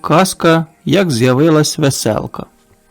Казка, як з'явилась веселка.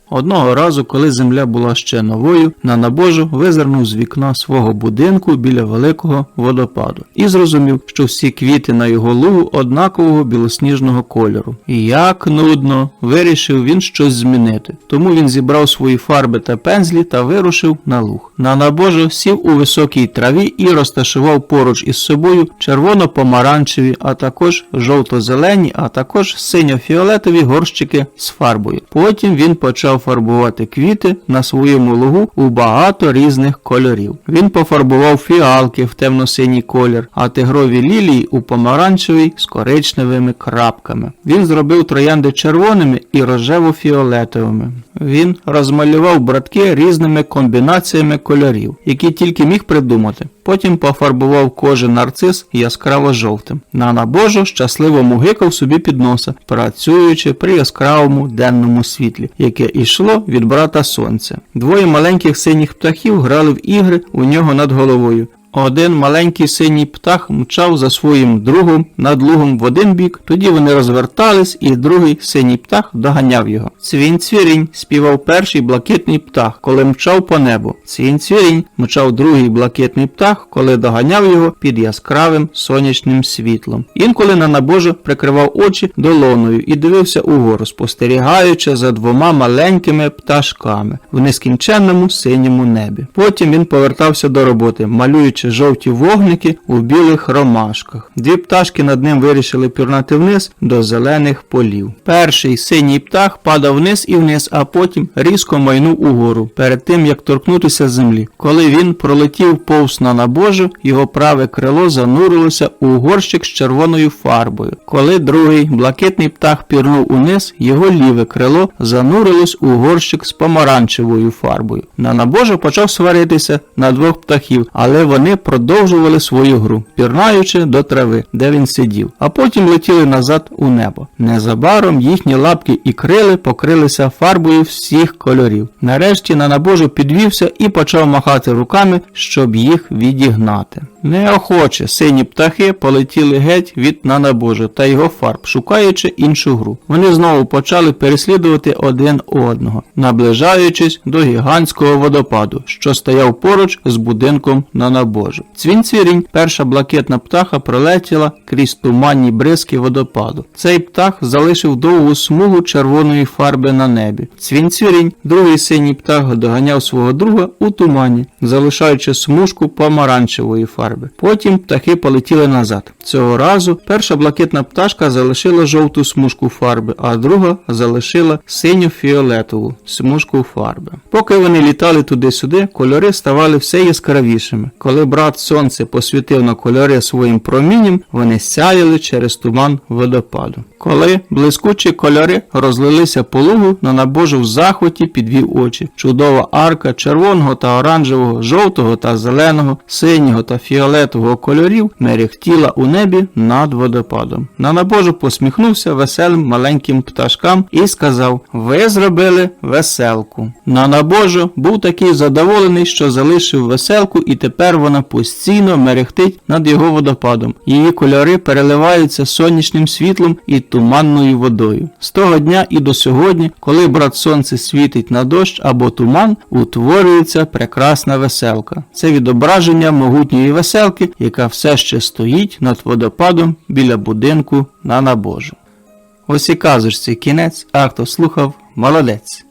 Одного разу, коли земля була ще новою, Нанабожо визирнув з вікна свого будинку біля великого водопаду і зрозумів, що всі квіти на його лугу однакового білосніжного кольору. І як нудно, вирішив він щось змінити. Тому він зібрав свої фарби та пензлі та вирушив на луг. Нанабожо сів у високій траві і розташував поруч із собою червоно-помаранчеві, а також жовто-зелені, а також синьо-фіолетові горщики з фарбою. Потім він почав фарбувати квіти на своєму лугу у багато різних кольорів. Він пофарбував фіалки в темно-синій колір, а тигрові лілії у помаранчевий з коричневими крапками. Він зробив троянди червоними і рожево-фіолетовими. Він розмалював братки різними комбінаціями кольорів, які тільки міг придумати. Потім пофарбував кожен нарцис яскраво жовтим. Нанабожо щасливо мугикав собі під носа, працюючи при яскравому денному світлі, яке йшло від брата сонця. Двоє маленьких синіх птахів грали в ігри у нього над головою. Один маленький синій птах мчав за своїм другом над лугом в один бік, тоді вони розвертались, і другий синій птах доганяв його. Цвінь цвірінь співав перший блакитний птах, коли мчав по небу. Цвінь цвірінь мчав другий блакитний птах, коли доганяв його під яскравим сонячним світлом. Інколи на набожо прикривав очі долоною і дивився угору, спостерігаючи за двома маленькими пташками в нескінченному синьому небі. Потім він повертався до роботи, малюючи жовті вогники у білих ромашках. Дві пташки над ним вирішили пірнати вниз до зелених полів. Перший синій птах падав вниз і вниз, а потім різко майнув угору, перед тим як торкнутися землі. Коли він пролетів повз на набожу, його праве крило занурилося у горщик з червоною фарбою. Коли другий блакитний птах пірнув униз, його ліве крило занурилось у горщик з помаранчевою фарбою. На набожу почав сваритися на двох птахів, але вони продовжували свою гру, пірнаючи до трави, де він сидів, а потім летіли назад у небо. Незабаром їхні лапки і крили покрилися фарбою всіх кольорів. Нарешті на набожу підвівся і почав махати руками, щоб їх відігнати. Неохоче сині птахи полетіли геть від Нанабожа та його фарб, шукаючи іншу гру. Вони знову почали переслідувати один одного, наближаючись до гігантського водопаду, що стояв поруч з будинком Нанабожу. Цвінь цвірінь, перша блакитна птаха пролетіла крізь туманні бризки водопаду. Цей птах залишив довгу смугу червоної фарби на небі. Цвінь цвірінь, другий синій птах доганяв свого друга у тумані, залишаючи смужку помаранчевої фарби. Потім птахи полетіли назад. Цього разу перша блакитна пташка залишила жовту смужку фарби, а друга залишила синьо-фіолетову смужку фарби. Поки вони літали туди-сюди, кольори ставали все яскравішими. Коли брат сонце посвітив на кольори своїм промінням, вони сяяли через туман водопаду. Коли блискучі кольори розлилися по лугу, на набожу в захваті підвів очі. Чудова арка червоного та оранжевого, жовтого та зеленого, синього та фіолетового кольорів мерехтіла у небі над водопадом. На набожу посміхнувся веселим маленьким пташкам і сказав: Ви зробили веселку. На набожу був такий задоволений, що залишив веселку, і тепер вона постійно мерехтить над його водопадом. Її кольори переливаються сонячним світлом і туманною водою. З того дня і до сьогодні, коли брат сонце світить на дощ або туман, утворюється прекрасна веселка. Це відображення могутньої веселки, яка все ще стоїть над водопадом біля будинку на набожу. Ось і казочці кінець, а хто слухав, молодець.